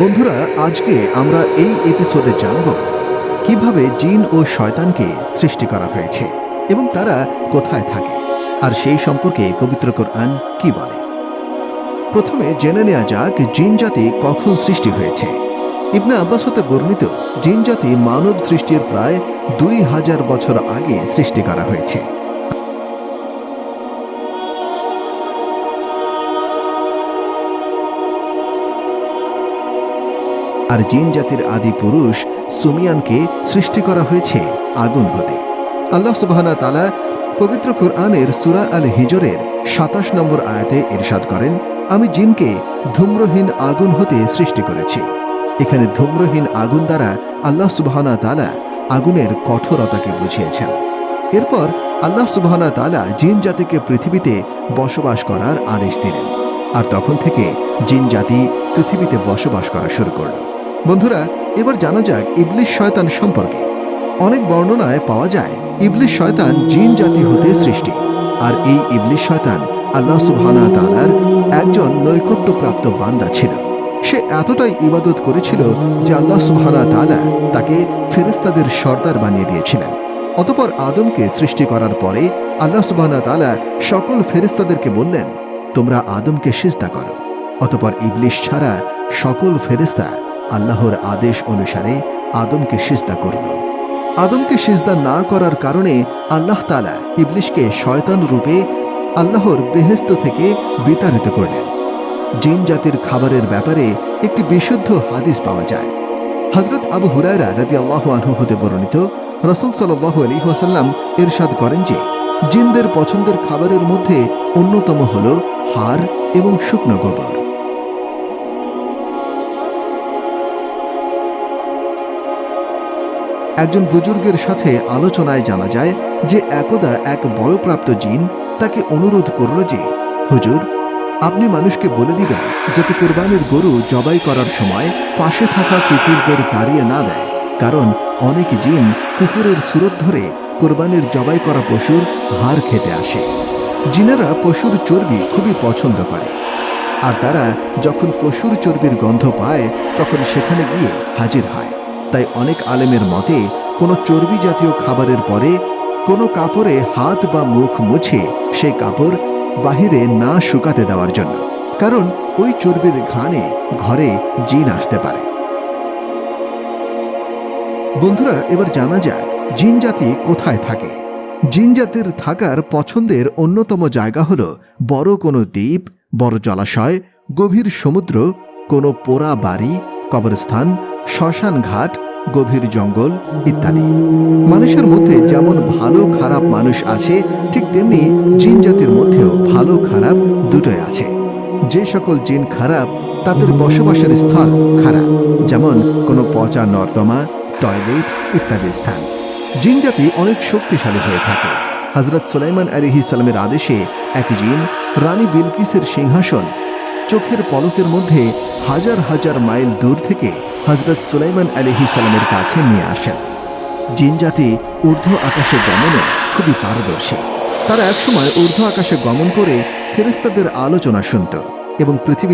বন্ধুরা, আজকে আমরা এই এপিসোডে জানব কীভাবে জিন ও শয়তানকে সৃষ্টি করা হয়েছে এবং তারা কোথায় থাকে, আর সেই সম্পর্কে পবিত্র কোরআন কি বলে। প্রথমে জেনে নেওয়া যাক জিন জাতি কখন সৃষ্টি হয়েছে। ইবনা আব্বাস হতে বর্ণিত, জিন জাতি মানব সৃষ্টির প্রায় দুই হাজার বছর আগে সৃষ্টি করা হয়েছে। আর জিন জাতির আদি পুরুষ সুমিয়ানকে সৃষ্টি করা হয়েছে আগুন হতে। আল্লাহ সুবাহানা তালা পবিত্র কুরআনের সুরা আল হিজরের সাতাশ নম্বর আয়াতে ইরশাদ করেন, আমি জিনকে ধূম্রহীন আগুন হতে সৃষ্টি করেছি। এখানে ধূম্রহীন আগুন দ্বারা আল্লাহ সুবাহানা তালা আগুনের কঠোরতাকে বুঝিয়েছেন। এরপর আল্লাহ সুবাহানা তালা জিন জাতিকে পৃথিবীতে বসবাস করার আদেশ দিলেন। আর তখন থেকে জিন জাতি পৃথিবীতে বসবাস করা শুরু করল। বন্ধুরা, এবার জানা যাক ইবলিশ শয়তান সম্পর্কে। অনেক বর্ণনায় পাওয়া যায়, ইবলিশ শয়তান জিন জাতি হতে সৃষ্টি, আর এই ইবলিশ শয়তান আল্লাহ সুবহানা তালার একজন নৈকট্যপ্রাপ্ত বান্দা ছিল। সে এতটাই ইবাদত করেছিল যে আল্লাহ সুবহানা তালা তাকে ফেরেস্তাদের সর্দার বানিয়ে দিয়েছিলেন। অতপর আদমকে সৃষ্টি করার পরে আল্লাহ সুবহানা তালা সকল ফেরেস্তাদেরকে বললেন, তোমরা আদমকে সিজদা করো। অতপর ইবলিশ ছাড়া সকল ফেরেস্তা আল্লাহর আদেশ অনুসারে আদমকে সিজদা করল। আদমকে সিজদা না করার কারণে আল্লাহ তালা ইবলিশকে শয়তান রূপে আল্লাহর বেহেস্ত থেকে বিতাড়িত করলেন। জিন জাতির খাবারের ব্যাপারে একটি বিশুদ্ধ হাদিস পাওয়া যায়। হজরত আবু হুরায়রা রাদি আল্লাহ আনহু হতে বর্ণিত, রসুল সাল্লাহ আলী ওসাল্লাম এরশাদ করেন যে, জিনদের পছন্দের খাবারের মধ্যে অন্যতম হল হাড় এবং শুকনো গোবর। একজন বুজুর্গের সাথে আলোচনায় জানা যায় যে একদা এক বয়প্রাপ্ত জিন তাকে অনুরোধ করল যে, হুজুর, আপনি মানুষকে বলে দিবেন যাতে কোরবানির গরু জবাই করার সময় পাশে থাকা কুকুরদের তাড়িয়ে না দেয়। কারণ অনেক জিন কুকুরের সুরত ধরে কোরবানির জবাই করা পশুর হাড় খেতে আসে। জিনেরা পশুর চর্বি খুবই পছন্দ করে। আর তারা যখন পশুর চর্বির গন্ধ পায়, তখন সেখানে গিয়ে হাজির হয়। তাই অনেক আলেমের মতে, কোনো চর্বি জাতীয় খাবারের পরে কোনো কাপড়ে হাত বা মুখ মুছে সেই কাপড় বাহিরে না শুকাতে দেওয়ার জন্য। কারণ ওই চর্বির ঘ্রাণে ঘরে জিন আসতে পারে। বন্ধুরা, এবার জানা যাক জিন জাতি কোথায় থাকে। জিন জাতির থাকার পছন্দের অন্যতম জায়গা হল বড় কোনো দ্বীপ, বড় জলাশয়, গভীর সমুদ্র, কোনো পোড়া বাড়ি কবরস্থান, শ্মশান ঘাট, গভীর জঙ্গল ইত্যাদি। মানুষের মধ্যে যেমন ভালো খারাপ মানুষ আছে, ঠিক তেমনি জিন জাতির মধ্যেও ভালো খারাপ দুটোই আছে। যে সকল জিন খারাপ, তাদের বসবাসের স্থল খারাপ, যেমন কোনো পচা নর্দমা, টয়লেট ইত্যাদি স্থান। জিন জাতি অনেক শক্তিশালী হয়ে থাকে। হজরত সুলাইমান আলিহি সালামের আদেশে এক জিন, রানী বিলকিসের সিংহাসন চোখের পলকের মধ্যে হাজার হাজার মাইল দূর থেকে হজরত সুলাইমান আলিহি সালামের কাছে নিয়ে আসেন। জিন জাতি ঊর্ধ্ব আকাশে গমনে খুবই পারদর্শী। তারা একসময় ঊর্ধ্ব আকাশে গমন করে ফেরেস্তাদের আলোচনা শুনত এবং পৃথিবী